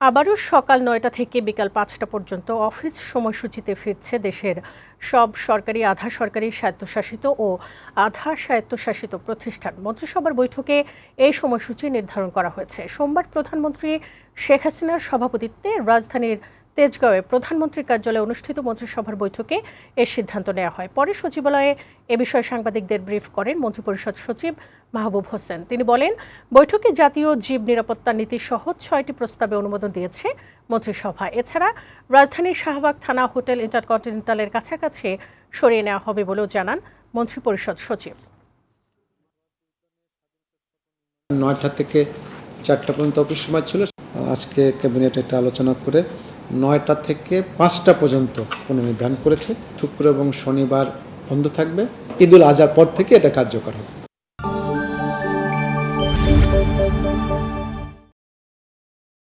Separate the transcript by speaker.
Speaker 1: আবারও সকাল নয়টা থেকে বিকাল পাঁচটা পর্যন্ত অফিস সময়সূচিতে ফিরছে দেশের সব সরকারি, আধা সরকারি স্বায়ত্তশাসিত ও আধা স্বায়ত্তশাসিত প্রতিষ্ঠান। মন্ত্রিসভার বৈঠকে এই সময়সূচি নির্ধারণ করা হয়েছে। সোমবার প্রধানমন্ত্রী শেখ হাসিনার সভাপতিত্বে রাজধানীর তেজগাঁওয়ে প্রধানমন্ত্রীর কার্যালয়ে অনুষ্ঠিত মন্ত্রিসভার বৈঠকে এর সিদ্ধান্ত নেওয়া হয়। পরে সচিবালয়ে এ বিষয়ে সাংবাদিকদের ব্রিফ করেন মন্ত্রিপরিষদ সচিব মাহবুব হোসেন। তিনি বলেন, বৈঠকে জাতীয় জীব নিরাপত্তা নীতি সহ ছয়টি প্রস্তাবে অনুমোদন দিয়েছে মন্ত্রিসভা। এছাড়া রাজধানীর শাহবাগ থানা হোটেল ইন্টারকন্টিনেন্টালের কাছাকাছি সরিয়ে নেওয়া হবে বলেও জানান মন্ত্রিপরিষদ সচিব।
Speaker 2: নয়টা থেকে চারটা পর্যন্ত অফিস সময় ছিল। আজকে ক্যাবিনেট এটা আলোচনা করে নয়টা থেকে পাঁচটা পর্যন্ত পুনর্নির্ধারণ করেছে। শুক্র এবং শনিবার বন্ধ থাকবে। ঈদুল আজহার পর থেকে এটা কার্যকর হবে।